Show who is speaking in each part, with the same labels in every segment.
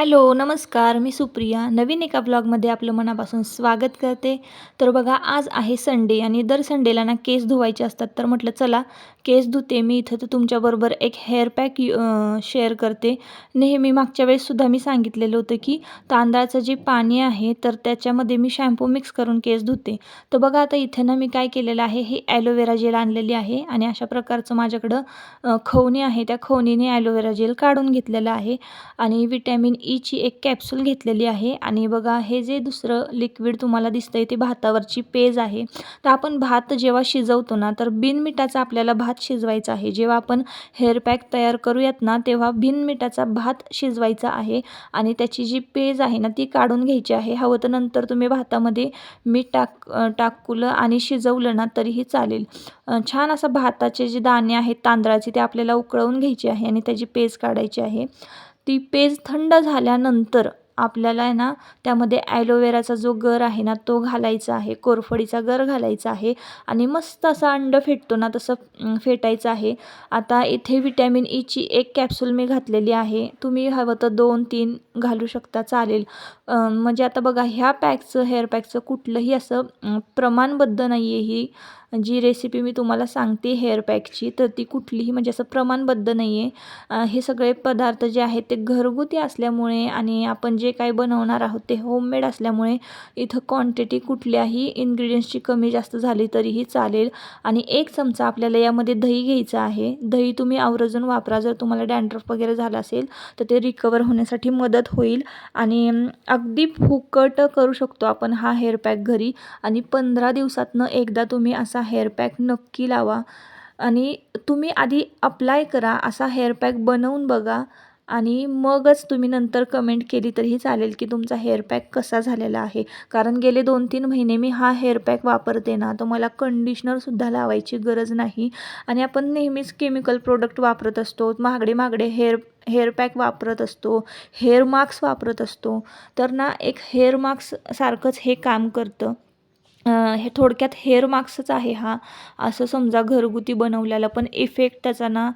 Speaker 1: Hello नमस्कार मी सुप्रिया. नवीन एका ब्लॉगमध्ये आपलं मनापासून स्वागत करते. तर बघा आज आहे संडे आणि दर संडेला ना केस धुवायचे असतात. तर म्हटलं चला केस धुते मी इथं तर तुमच्याबरोबर एक हेअर पॅक शेअर करते. नेहमी मागच्या वेळेससुद्धा मी सांगितलेलं होतं की तांदळाचं जे पाणी आहे तर त्याच्यामध्ये मी शॅम्पू मिक्स करून केस धुते. तर बघा आता इथे ना मी काय केलेलं आहे हे ॲलोवेरा जेल आणलेली आहे आणि अशा प्रकारचं माझ्याकडं खवणी आहे त्या खवणीने ॲलोवेरा जेल काढून घेतलेलं आहे. आणि विटॅमिन ईची e एक कॅप्सूल घेतलेली आहे. आणि बघा हे जे दुसरं लिक्विड तुम्हाला दिसतंय ते भातावरची पेज आहे. तर आपण भात जेव्हा शिजवतो ना तर बिनमिठाचा आपल्याला भात भात शिजवायचा आहे. जेव्हा आपण हेअर पॅक तयार करूयात ना तेव्हा बिनमिठाचा भात शिजवायचा आहे आणि त्याची जी पेज आहे ना ती काढून घ्यायची आहे. हवं तर नंतर तुम्ही भातामध्ये मीठ टाक टाकलं आणि शिजवलं ना तरीही चालेल. छान असं भाताचे जे दाणे आहेत तांदळाचे ते आपल्याला उकळवून घ्यायचे आहे आणि त्याची पेज काढायची आहे. ती पेज थंड झाल्यानंतर आपल्याला आहे ना त्यामध्ये ॲलोवेराचा जो गर आहे ना तो घालायचा आहे कोरफडीचा गर घालायचा आहे आणि मस्त असा अंड फेटतो ना तसं फेटायचं आहे. आता इथे विटॅमिन ईची e एक कॅप्सूल मी घातलेली आहे. तुम्ही हवं तर दोन तीन घालू शकता चालेल. म्हणजे आता बघा ह्या पॅकचं हेअर पॅकचं कुठलंही असं प्रमाणबद्ध नाही आहे ही. जी रेसिपी मी तुम्हाला सांगते हेअर पॅकची तर ती कुठलीही म्हणजे असं प्रमाणबद्ध नाही आहे हे सगळे पदार्थ जे आहेत ते घरगुती असल्यामुळे आणि आपण जे काही बनवणार आहोत ते होममेड असल्यामुळे इथं क्वांटिटी कुठल्याही इन्ग्रेडियंट्सची कमी जास्त झाली तरीही चालेल. आणि एक चमचा आपल्याला यामध्ये दही घ्यायचं आहे. दही तुम्ही आवर्जून वापरा. जर तुम्हाला डॅन्ड्रफ वगैरे झाला असेल तर ते रिकवर होण्यासाठी मदत होईल. आणि अगदी फुकट करू शकतो आपण हा हेअर पॅक घरी. आणि पंधरा दिवसातनं एकदा तुम्ही असा हेअर पॅक नक्की लावा. आणि तुम्ही आधी अप्लाय करा. असा हेअर पॅक बनवून बघा. आणि मगच तुम्ही नंतर कमेंट केली तरीही चालेल की तुमचा हेअर पॅक कसा झालेला आहे. कारण गेले दोन तीन महिने मी हा हेअर पॅक वापरते ना तर मला कंडिशनरसुद्धा लावायची गरज नाही. आणि आपण नेहमीच केमिकल प्रोडक्ट वापरत असतो. महागडे महागडे हेअर हेअर पॅक वापरत असतो. हेअर मास्क वापरत असतो. तर ना एक हेअर मास्क सारखंच हे काम करतं. हे थोडक्यात हेअर मास्कच आहे हा. असं समजा घरगुती बनवलेला पण इफेक्ट त्याचा ना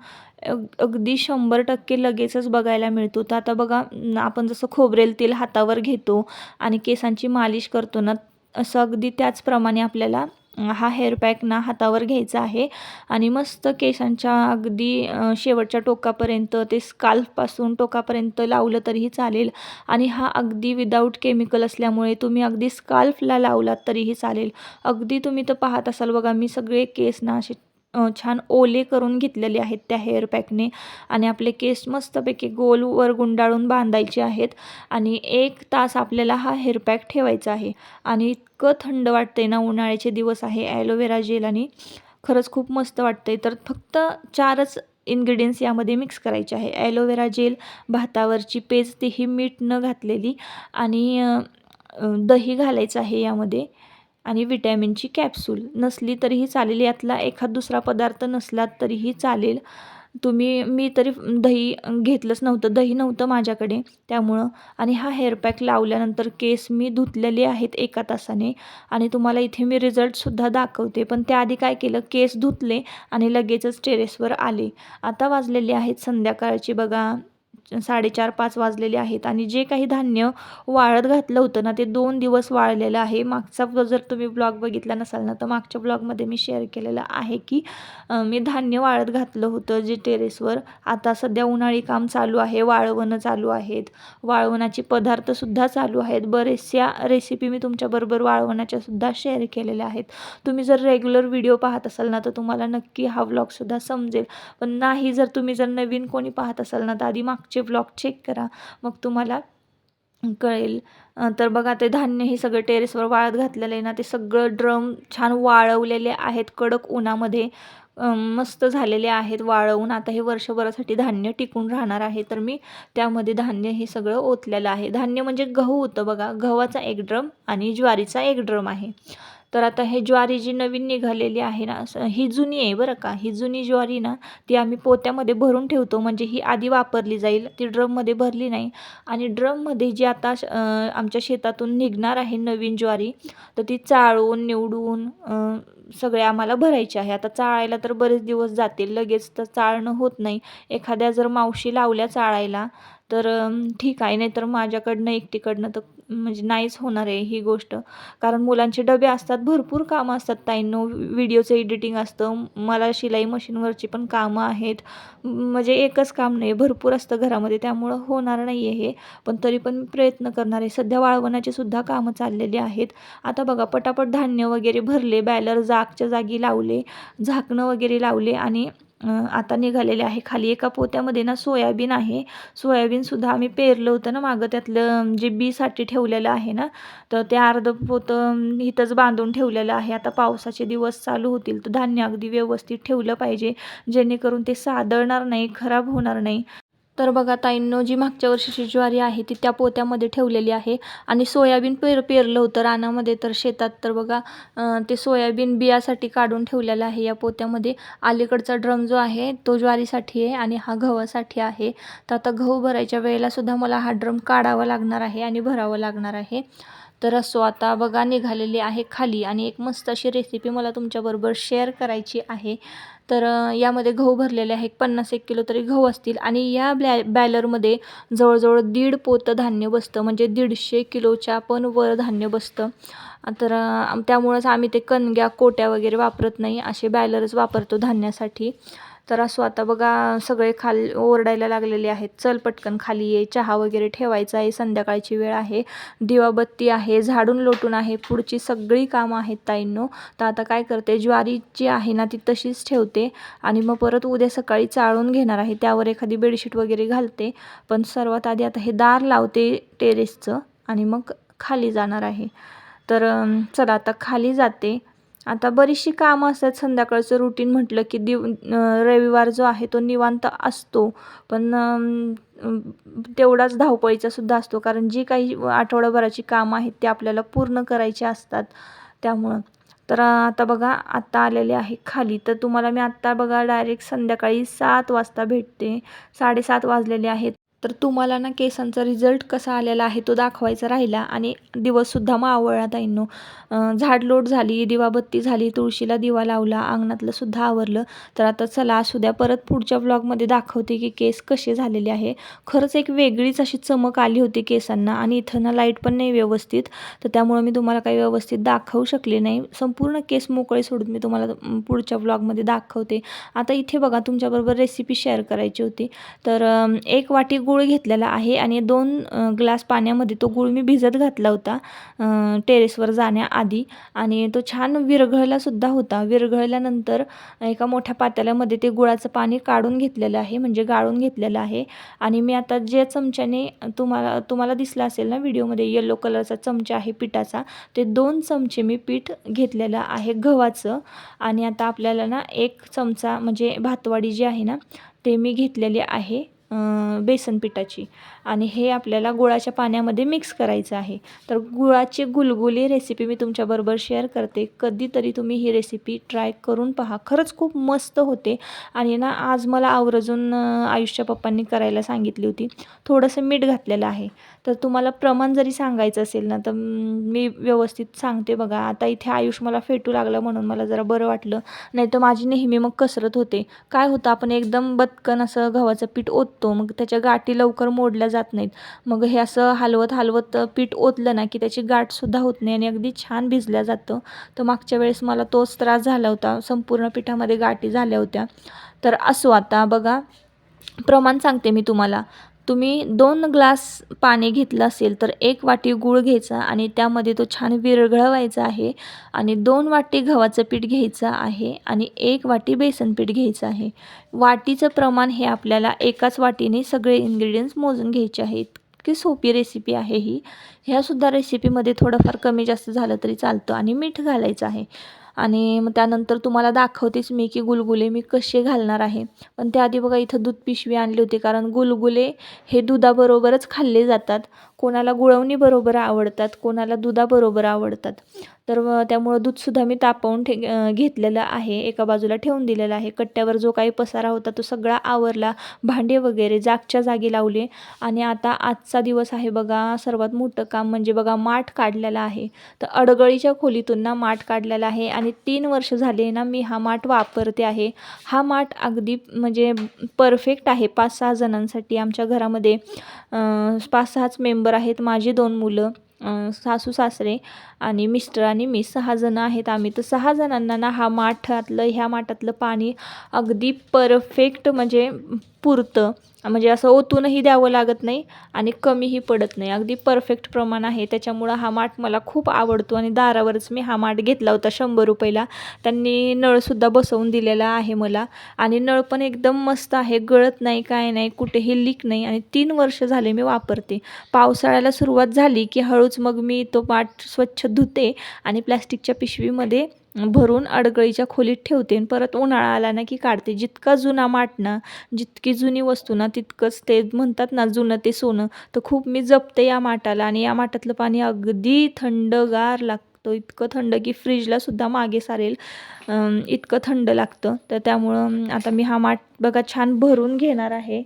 Speaker 1: अगदी शंभर टक्के लगेचच बघायला मिळतो. तर आता बघा आपण जसं खोबरेल तेल हातावर घेतो आणि केसांची मालिश करतो ना असं अगदी त्याचप्रमाणे आपल्याला हा हेअर पॅक ना हातावर घ्यायचा आहे. आणि मस्त केसांच्या अगदी शेवटच्या टोकापर्यंत ते स्काल्फपासून टोकापर्यंत लावलं तरीही चालेल. आणि हा अगदी विदाऊट केमिकल असल्यामुळे तुम्ही अगदी स्काल्फला लावलात तरीही चालेल. अगदी तुम्ही तर पाहत असाल बघा मी सगळे केस ना असे छान ओले करून घेतलेले आहेत त्या हेअर पॅकने आणि आपले केस मस्तपैकी गोलवर गुंडाळून बांधायचे आहेत. आणि एक तास आपल्याला हा हेअर पॅक ठेवायचा आहे. आणि इतकं थंड वाटतंय ना उन्हाळ्याचे दिवस आहे ॲलोवेरा जेल आणि खरंच खूप मस्त वाटतंय. तर फक्त चारच इन्ग्रेडियंट्स यामध्ये मिक्स करायचे आहे. ॲलोवेरा जेल भातावरची पेज तीही मीठ न घातलेली आणि दही घालायचं आहे यामध्ये. आणि विटॅमिनची कॅप्सूल. नसली तरीही चालेल यातला एखाद दुसरा पदार्थ नसला तरीही चालेल. तुम्ही मी तरी दही घेतलंच नव्हतं दही नव्हतं माझ्याकडे त्यामुळं. आणि हा हेअर पॅक लावल्यानंतर केस मी धुतलेले आहेत एका तासाने. आणि तुम्हाला इथे मी रिझल्टसुद्धा दाखवते. पण त्याआधी काय केलं केस धुतले आणि लगेचच टेरेसवर आले. आता वाजलेले आहेत संध्याकाळची बघा. साडेचार पाच वाजलेले आहेत आणि जे काही धान्य वाळत घातलं होतं ना ते दोन दिवस वाळलेलं आहे. मागचा जर तुम्ही ब्लॉग बघितला नसाल ना तर मागच्या ब्लॉगमध्ये मी शेअर केलेलं आहे की मी धान्य वाळत घातलं होतं जे टेरेसवर. आता सध्या उन्हाळी काम चालू आहे वाळवणं चालू आहेत. वाळवणाचे पदार्थसुद्धा चालू आहेत. बरेचशा रेसिपी मी तुमच्याबरोबर वाळवणाच्यासुद्धा शेअर केलेल्या आहेत. तुम्ही जर रेग्युलर व्हिडिओ पाहत असाल ना तर तुम्हाला नक्की हा व्लॉगसुद्धा समजेल. पण नाही जर तुम्ही जर नवीन कोणी पाहत असाल ना तर आधी मागचे ब्लॉग चेक करा मग तुम्हाला कळेल. तर बघा ते धान्य हे सगळं टेरेसवर वाळत घातलेलं आहे ना ते सगळं ड्रम छान वाळवलेले आहेत कडक उन्हामध्ये मस्त झालेले आहेत वाळवून. आता हे वर्षभरासाठी धान्य टिकून राहणार आहे तर मी त्यामध्ये धान्य हे सगळं ओतलेलं आहे. धान्य म्हणजे गहू होतं बघा गव्हाचा एक ड्रम आणि ज्वारीचा एक ड्रम आहे. तर आता हे ज्वारी जी नवीन निघालेली आहे ना ही जुनी आहे बरं का. ही जुनी ज्वारी ना ती आम्ही पोत्यामध्ये भरून ठेवतो. म्हणजे ही आधी वापरली जाईल. ती ड्रममध्ये भरली नाही. आणि ड्रममध्ये जी आता श- आमच्या शेतातून निघणार आहे नवीन ज्वारी तर ती चाळून निवडून सगळे आम्हाला भरायचे आहे. आता चाळायला तर बरेच दिवस जातील. लगेच तर चाळणं होत नाही. एखाद्या जर मावशी लावल्या चाळायला तर ठीक आहे. नाहीतर माझ्याकडनं एकटीकडनं तर म्हणजे नाहीच होणार आहे ही गोष्ट. कारण मुलांचे डबे असतात भरपूर कामं असतात ताईंनो. व्हिडिओचं एडिटिंग असतं. मला शिलाई मशीनवरची पण कामं आहेत. म्हणजे एकच काम नाही भरपूर असतं घरामध्ये. त्यामुळं होणार नाही आहे हे. पण तरी पण प्रयत्न करणार आहे. सध्या वाळवणाची सुद्धा कामं चाललेली आहेत. आता बघा पटापट धान्य वगैरे भरले बॅलर जागच्या जागी लावले झाकणं वगैरे लावले आणि आता निघालेले आहे. खाली एका पोत्यामध्ये ना सोयाबीन आहे. सोयाबीनसुद्धा आम्ही पेरलं होतं ना मागं. त्यातलं जे बीसाठी ठेवलेलं आहे ना तर ते अर्ध पोतं इथंच बांधून ठेवलेलं आहे. आता पावसाचे दिवस चालू होतील तर धान्य अगदी व्यवस्थित ठेवलं पाहिजे. जेणेकरून ते सादळणार नाही खराब होणार नाही. तर बघा ताईंनो जी मागच्या वर्षीची ज्वारी आहे ती त्या पोत्यामध्ये ठेवलेली आहे. आणि सोयाबीन पेर पेरलं होतं रानामध्ये तर शेतात तर बघा ते सोयाबीन बियासाठी काढून ठेवलेलं आहे या पोत्यामध्ये. अलीकडचा ड्रम जो आहे तो ज्वारीसाठी आहे आणि हा गव्हासाठी आहे. तर आता गहू भरायच्या वेळेलासुद्धा मला हा ड्रम काढावा लागणार आहे आणि भरावं लागणार आहे. तर असो आता बघा निघालेली आहे खाली आणि एक मस्त अशी रेसिपी मला तुमच्याबरोबर शेअर करायची आहे. तर यामध्ये गहू भरलेले आहे पन्नास एक किलो तरी गहू असतील आणि या ब्लॅ बॅलरमध्ये जवळजवळ दीड पोतं धान्य बसतं म्हणजे दीडशे किलोच्या पण वर धान्य बसतं. तर त्यामुळंच आम्ही ते कणग्या कोट्या वगैरे वापरत नाही असे बॅलरच वापरतो धान्यासाठी. तर असो आता बघा सगळे खाल ओरडायला लागलेले आहेत. चल पटकन खाली ये चहा वगैरे ठेवायचा आहे संध्याकाळची वेळ आहे. दिवाबत्ती आहे झाडून लोटून आहे पुढची सगळी कामं आहेत ताईंनो. तर आता काय करते ज्वारी जी आहे ना ती तशीच ठेवते आणि मग परत उद्या सकाळी चाळून घेणार आहे. त्यावर एखादी बेडशीट वगैरे घालते. पण सर्वात आधी आता हे दार लावते टेरेसचं आणि मग खाली जाणार आहे. तर चला आता खाली जाते. आता बरीचशी कामं असतात. संध्याकाळचं रुटीन म्हटलं की दिव रविवार जो आहे तो निवांत असतो. पण तेवढाच धावपळीचा सुद्धा असतो. कारण जी काही आठवडाभराची कामं आहेत ती आपल्याला पूर्ण करायची असतात. त्यामुळं. तर आता बघा आत्ता आलेले आहे खाली. तर तुम्हाला मी आत्ता बघा डायरेक्ट संध्याकाळी सात वाजता भेटते. साडेसात वाजलेले आहेत. तर तुम्हाला ना केसांचा रिझल्ट कसा आलेला आहे तो दाखवायचा राहिला आणि दिवससुद्धा मावळला ताईंनो. अं, झाडलोट झाली दिवाबत्ती झाली तुळशीला दिवा लावला अंगणातलं सुद्धा आवरलं. तर आता चला असू द्या परत पुढच्या ब्लॉगमध्ये दाखवते की केस कसे झालेले आहे. खरंच एक वेगळीच अशी चमक आली होती केसांना आणि इथं ना लाइट पण नाही व्यवस्थित. तर त्यामुळं मी तुम्हाला काही व्यवस्थित दाखवू शकले नाही. संपूर्ण केस मोकळे सोडून मी तुम्हाला पुढच्या ब्लॉगमध्ये दाखवते. आता इथे बघा तुमच्याबरोबर रेसिपी शेअर करायची होती. तर एक वाटी गूळ गूळ घेतलेला आहे आणि दोन ग्लास पाण्यामध्ये तो गूळ मी भिजत घातला होता टेरेसवर जाण्याआधी. आणि तो छान विरघळलासुद्धा होता. विरघळल्यानंतर एका मोठ्या पातेल्यामध्ये ते गुळाचं पाणी काढून घेतलेलं आहे म्हणजे गाळून घेतलेलं आहे. आणि मी आता जे चमच्याने तुम्हाला तुम्हाला दिसला असेल ना व्हिडिओमध्ये येलो कलरचा चमचा आहे पिठाचा ते दोन चमचे मी पीठ घेतलेलं आहे गव्हाचं. आणि आता आपल्याला ना एक चमचा म्हणजे भातवाडी जी आहे ना ते मी घेतलेली आहे. बेसन पिठाची. आणि हे आपल्याला गुळाच्या पाण्यामध्ये मिक्स करायचं आहे. तर गुळाची गुलगुली रेसिपी मी तुमच्याबरोबर शेअर करते. कधीतरी तुम्ही ही रेसिपी ट्राय करून पहा. खरंच खूप मस्त होते. आणि ना आज मला आवर्जून आयुष्या पप्पांनी करायला सांगितली होती. थोडंसं मीठ घातलेलं आहे. तर तुम्हाला प्रमाण जरी सांगायचं असेल ना तर मी व्यवस्थित सांगते बघा. आता इथे आयुष मला फेटू लागलं म्हणून मला जरा बरं वाटलं. नाही तर माझी नेहमी मग कसरत होते. काय होतं आपण एकदम बदकन असं गव्हाचं पीठ ओततो मग त्याच्या गाठी लवकर मोडल्या जात नाहीत. मग हे असं हलवत हलवत पीठ ओतलं ना की त्याची गाठसुद्धा होत नाही आणि अगदी छान भिजल्या जातं. तर मागच्या वेळेस मला तोच त्रास झाला होता. संपूर्ण पिठामध्ये गाठी झाल्या होत्या. तर असो आता बघा. प्रमाण सांगते मी तुम्हाला. तुम्ही दोन ग्लास पाणी घेतलं असेल तर एक वाटी गूळ घ्यायचा आणि त्यामध्ये तो छान विरघळवायचा आहे आणि दोन वाटी गव्हाचं पीठ घ्यायचं आहे आणि एक वाटी बेसन पीठ घ्यायचं आहे. वाटीचं प्रमाण हे आपल्याला एकाच वाटीने सगळे इन्ग्रेडियंट्स मोजून घ्यायचे आहेत. की सोपी रेसिपी आहे ही. ह्यासुद्धा रेसिपीमध्ये थोडंफार कमी जास्त झालं तरी चालतं आणि मीठ घालायचं आहे. आणि मग त्यानंतर तुम्हाला दाखवतेच मी की गुलगुले मी कसे घालणार आहे. पण त्याआधी बघा इथं दूध पिशवी आणली होती कारण गुलगुले हे दुधाबरोबरच खाल्ले जातात. कोणाला गुळवणीबरोबर आवडतात कोणाला दुधाबरोबर आवडतात. तर व त्यामुळं दूधसुद्धा मी तापवून ठे घेतलेलं आहे. एका बाजूला ठेवून दिलेलं आहे. कट्ट्यावर जो काही पसारा होता तो सगळा आवरला भांडे वगैरे जागच्या जागी लावले. आणि आता आजचा दिवस आहे बघा सर्वात मोठं काम म्हणजे बघा माठ काढलेला आहे. तर अडगळीच्या खोलीतून ना माठ काढलेला आहे. आणि तीन वर्ष झाले ना मी हा माठ वापरते आहे. हा माठ अगदी म्हणजे परफेक्ट आहे. पाच सहा जणांसाठी आमच्या घरामध्ये पाच सहाच मेंबर आहेत माझी दोन मुलं सासू सासरे आणि मिस्टर आणि मी. सहा जणं आहेत आम्ही. तर सहा जणांना ना हा माठातलं ह्या माठातलं पाणी अगदी परफेक्ट म्हणजे पुरतं. म्हणजे असं ओतूनही द्यावं लागत नाही आणि कमीही पडत नाही. अगदी परफेक्ट प्रमाण आहे. त्याच्यामुळं हा माठ मला खूप आवडतो आणि दारावरच मी हा माठ घेतला होता शंभर रुपयाला. त्यांनी नळसुद्धा बसवून दिलेला आहे मला. आणि नळ पण एकदम मस्त आहे. गळत नाही काय नाही कुठेही लीक नाही आणि तीन वर्ष झाले मी वापरते. पावसाळ्याला सुरुवात झाली की हळूच मग मी तो माठ स्वच्छ धुते आणि प्लॅस्टिकच्या पिशवीमध्ये भरून अडगळीच्या खोलीत ठेवते परत उन्हाळा आला ना की काढते. जितका जुना माठ ना जितकी जुनी वस्तू ना तितकंच ते म्हणतात ना जुनं ते सोनं. तर खूप मी जपते या माठाला आणि या माठातलं पाणी अगदी थंडगार लागतं. इतकं थंड की फ्रीजला सुद्धा मागे सारेल. इतकं थंड लागतं. तर त्यामुळं आता मी हा माठ बघा छान भरून घेणार आहे.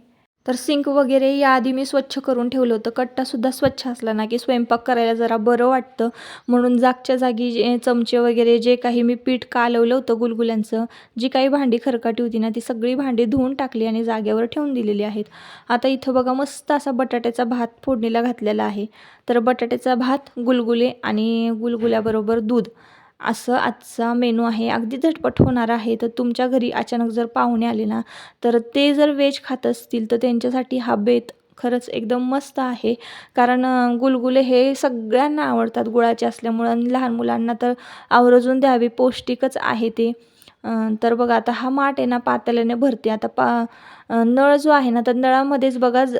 Speaker 1: तर सिंक वगैरे याआधी मी स्वच्छ करून ठेवलं होतं. कट्टासुद्धा स्वच्छ असला ना की स्वयंपाक करायला जरा बरं वाटतं. म्हणून जागच्या जागी जे चमचे वगैरे जे काही मी पीठ कालवलं होतं गुलगुल्यांचं जी काही भांडी खरकाटी होती ना ती सगळी भांडी धुवून टाकली आणि जागेवर ठेवून दिलेली आहेत. आता इथं बघा मस्त असा बटाट्याचा भात फोडणीला घातलेला आहे. तर बटाट्याचा भात गुलगुले आणि गुलगुल्याबरोबर दूध. असं आजचा मेनू आहे. अगदी झटपट होणार आहे. तर तुमच्या घरी अचानक जर पाहुणे आले ना तर ते जर व्हेज खात असतील तर त्यांच्यासाठी हा बेत खरंच एकदम मस्त आहे. कारण गुलगुले हे सगळ्यांना आवडतात. गुळाचे असल्यामुळं लहान मुलांना तर आवर्जून द्यावे. पौष्टिकच आहे ते. तर बघा आता हा माठ आहे ना पातेल्याने भरते. आता पा नळ जो आहे ना तर नळामध्येच बघा ज-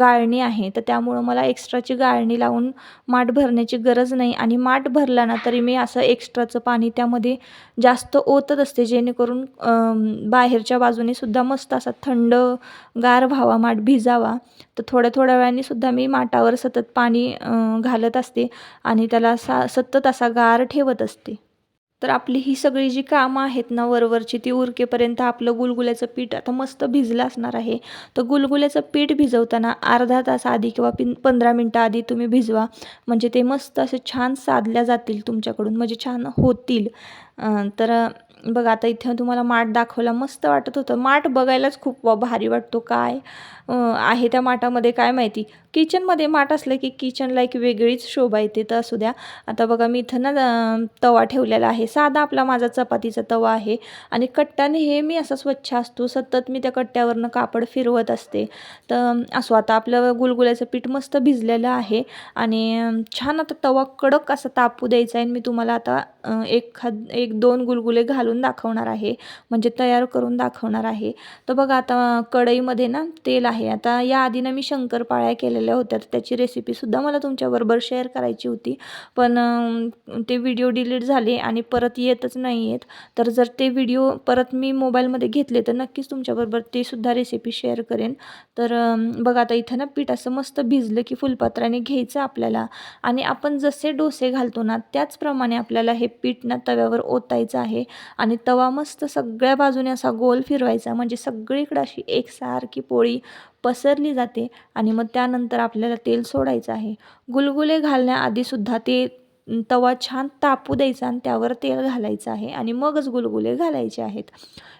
Speaker 1: गाळणी आहे. तर त्यामुळं मला एक्स्ट्राची गाळणी लावून माठ भरण्याची गरज नाही. आणि माठ भरला ना तरी मी असं एक्स्ट्राचं पाणी त्यामध्ये जास्त ओतत असते. जेणेकरून बाहेरच्या बाजूने सुद्धा मस्त असा थंड गार व्हावा माठ भिजावा. तर थोड्या थोड्या वेळाने सुद्धा मी माठावर सतत पाणी घालत असते. आणि त्याला असा सतत असा गार ठेवत असते. तर आपली ही सगळी जी कामं आहेत ना वरवरची ती उरकेपर्यंत आपलं गुलगुल्याचं पीठ आता मस्त भिजलं असणार आहे. तर गुलगुल्याचं पीठ भिजवताना अर्धा तास आधी किंवा पिन पंधरा मिनटं आधी तुम्ही भिजवा. म्हणजे ते मस्त असे छान साधल्या जातील तुमच्याकडून म्हणजे छान होतील. तर बघा आता इथे तुम्हाला माठ दाखवला मस्त वाटत होतं. माठ बघायलाच खूप भारी वाटतो. काय? आहे त्या माठामध्ये काय माहिती? किचनमध्ये माठ असलं की किचनला एक वेगळीच शोभा येते तर असू द्या. आता बघा मी इथं ना तवा ठेवलेला आहे. साधा आपला माझा चपातीचा तवा आहे आणि कट्टा नेहमी असा स्वच्छ असतो. सतत मी त्या कट्ट्यावरनं कापड फिरवत असते. तर असो आता आपलं गुलगुल्याचं पीठ मस्त भिजलेलं आहे आणि छान आता तवा कडक असा तापू द्यायचा आहे आणि मी तुम्हाला आता एक एखाद एक दोन गुलगुले घालून दाखवणार आहे. म्हणजे तयार करून दाखवणार आहे. तर बघा आता कढईमध्ये ना तेल आहे. आता या ना मी शंकरपाळ्या केलेल्या होत्या तर त्याची रेसिपीसुद्धा मला तुमच्याबरोबर शेअर करायची होती. पण ते व्हिडिओ डिलीट झाले आणि परत येतच नाही आहेत तर जर ते व्हिडिओ परत मी मोबाईलमध्ये घेतले तर नक्कीच तुमच्याबरोबर ते सुद्धा रेसिपी शेअर करेन. तर बघा आता इथं ना पीठ असं मस्त भिजलं की फुलपात्राने घ्यायचं आपल्याला. आणि आपण जसे डोसे घालतो ना त्याचप्रमाणे आपल्याला हे पीठ ना तव्यावर ओतायचं आहे. आणि तवा मस्त सगळ्या बाजूने असा गोल फिरवायचा. म्हणजे सगळीकडे अशी एकसारखी पोळी पसरली जाते आणि मग त्यानंतर आपल्याला तेल सोडायचं आहे. गुलगुले घालण्याआधीसुद्धा ते तवा छान तापू द्यायचा आणि त्यावर तेल घालायचं आहे आणि मगच गुलगुले घालायचे आहेत.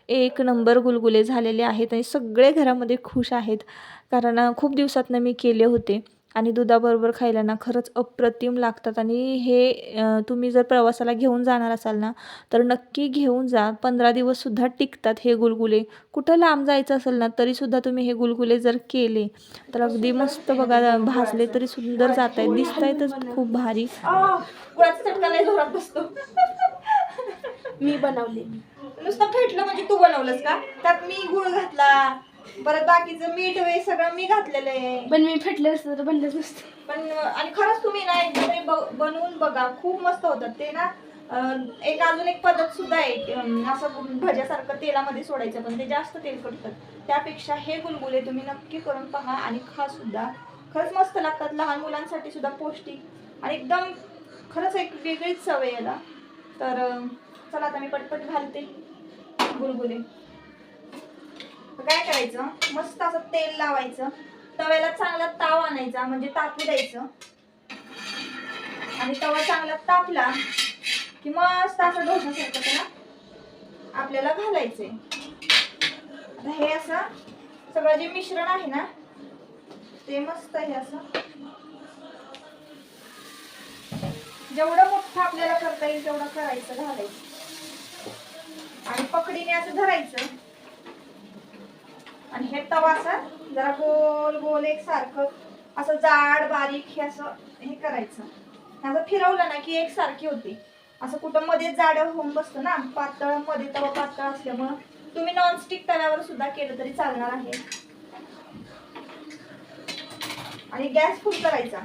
Speaker 1: एक नंबर गुलगुले झालेले आहेत आणि सगळे घरामध्ये खुश आहेत. कारण खूप दिवसातनं मी केले होते. आणि दुधाबरोबर खायला ना खरंच अप्रतिम लागतात. आणि हे तुम्ही जर प्रवासाला घेऊन जाणार असाल ना तर नक्की घेऊन जा. पंधरा दिवससुद्धा टिकतात हे गुलगुले. कुठं लांब जायचं असेल ना तरीसुद्धा तुम्ही हे गुलगुले जर केले तर अगदी मस्त बघा भाजले तरी सुंदर जात आहेत दिसत आहेतच खूप भारी
Speaker 2: मी बनवले.
Speaker 1: नुसतं फेटलं म्हणजे तू बनवलंस का? त्यात मी गुळ घातला परत बाकीचं मीठ वगैरे सगळं मी घातलेलं आहे.
Speaker 2: पण मी फेटले असतं तर बनलंच नसतं.
Speaker 1: पण आणि खरंच तुम्ही ना एकदा तरी ब- बनवून बघा. खूप मस्त होतात ते ना अं, एक अजून एक पद्धत सुद्धा आहे. अं, असं भज्यासारखं तेलामध्ये सोडायचं पण ते जास्त तेल करतात त्यापेक्षा हे गुलगुले तुम्ही नक्की करून पहा आणि खा सुद्धा. खरंच मस्त लागतात. लहान मुलांसाठी सुद्धा पौष्टिक आणि एकदम खरंच एक वेगळीच आहे याला तर अं, चला आता मी पटपट घालते गुलगुले. काय करायचं? मस्त असं तेल लावायचं. तव्याला चांगला ताव आणायचा म्हणजे तापू द्यायचं. आणि तवा चांगला तापला की मस्त असं ढोसासारखं त्याला आपल्याला घालायचंय. आता हे असं सगळं जे मिश्रण आहे ना ते मस्त आहे असं. जेवढं मोठं आपल्याला करता येईल तेवढं करायचं घालायचं. आणि पकडीने असं धरायचं. आणि हे तवा असा जरा गोल गोल एक सारखं असं जाड बारीक हे असं हे करायचं. असं फिरवलं ना की एक सारखी होते. असं कुठं मध्ये जाड होऊन बसतं ना पातळमध्ये तवा पातळ असल्यामुळं. तुम्ही नॉनस्टिक तव्यावर सुद्धा केलं तरी चालणार आहे. आणि गॅस फुल करायचा.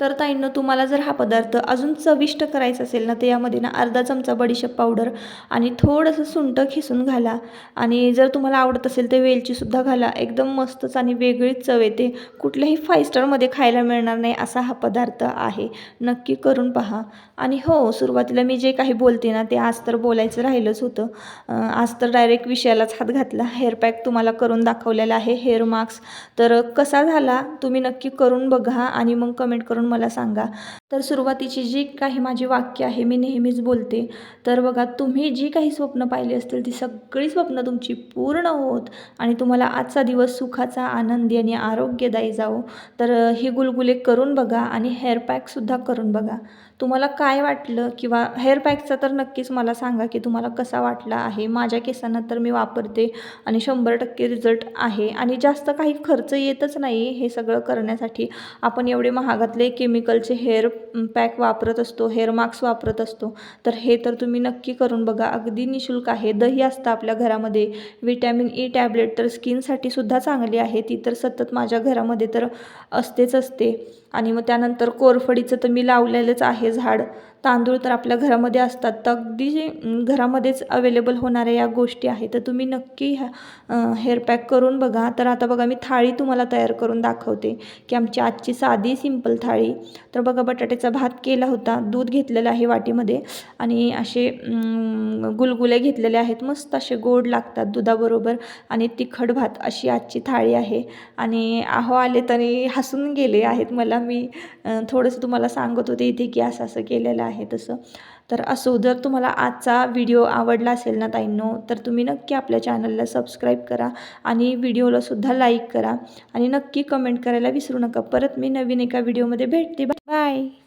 Speaker 1: तर ताईंनो तुम्हाला जर हा पदार्थ अजून चविष्ट करायचा असेल ना तर यामध्ये ना अर्धा चमचा बडीशेप पावडर आणि थोडंसं सुंठ खिसून घाला. आणि जर तुम्हाला आवडत असेल तर वेलचीसुद्धा घाला. एकदम मस्तच आणि वेगळीच चव येते. कुठल्याही फाय स्टारमध्ये खायला मिळणार नाही असा हा पदार्थ आहे. नक्की करून पहा. आणि हो सुरुवातीला मी जे काही बोलते ना ते आज तर बोलायचं राहिलंच होतं. आज तर डायरेक्ट विषयालाच हात घातला. हेअर पॅक तुम्हाला करून दाखवलेला आहे हेअर मास्क तर कसा झाला तुम्ही नक्की करून बघा आणि मग कमेंट करून मला सांगा तर सुरुवातीची जी काही माझी वाक्य आहे मी नेहमीच बोलते. तर बघा तुम्ही जी काही स्वप्न पाहिली असतील ती सगळी स्वप्न तुमची पूर्ण होत आणि तुम्हाला आजचा दिवस सुखाचा आनंदी आणि आरोग्यदायी जावो. तर हे ही गुलगुले करून बघा आणि हेअर पॅकसुद्धा करून बघा. तुम्हाला काय वाटलं किंवा हेअर पॅकचा तर नक्कीच मला सांगा की तुम्हाला कसा वाटला आहे? माझ्या केसांना तर मी वापरते आणि शंभर टक्के रिझल्ट आहे. आणि जास्त काही खर्च येतच नाही हे सगळं करण्यासाठी. आपण एवढे महागातले केमिकलचे हेअर पॅक वापरत असतो हेअर मास्क वापरत असतो. तर हे तर तुम्ही नक्की करून बघा. अगदी निशुल्क आहे. दही असतं आपल्या घरामध्ये. विटॅमिन ई टॅबलेट तर स्किनसाठी सुद्धा चांगली आहे. ती तर सतत माझ्या घरामध्ये तर असतेच असते. आणि मग त्यानंतर कोरफडीचं तर मी लावलेलंच आहे झाड. तांदूळ तर आपल्या घरामध्ये असतात. तर अगदी घरामध्येच अवेलेबल होणाऱ्या या गोष्टी आहेत तर तुम्ही नक्की ह्या हेअर पॅक करून बघा. तर आता बघा मी थाळी तुम्हाला तयार करून दाखवते की आमची आजची साधी सिंपल थाळी. तर बघा बटाट्याचा भात केला होता. दूध घेतलेलं आहे वाटीमध्ये आणि असे गुलगुले घेतलेले आहेत. मस्त असे गोड लागतात दुधाबरोबर. आणि तिखट भात अशी आजची थाळी आहे. आणि आहो आले तरी हसून गेले आहेत मला. मी थोडंसं तुम्हाला सांगत होते इथे की असं असं केलेलं आहे तसं. तर असो जर तुम्हाला आजचा व्हिडिओ आवडला असेल ना ताईंनो तर तुम्ही नक्की आपल्या चॅनलला सबस्क्राईब करा आणि व्हिडिओला सुद्धा लाईक करा. आणि नक्की कमेंट करायला विसरू नका. परत मी नवीन एका व्हिडिओमध्ये भेटते. बाय!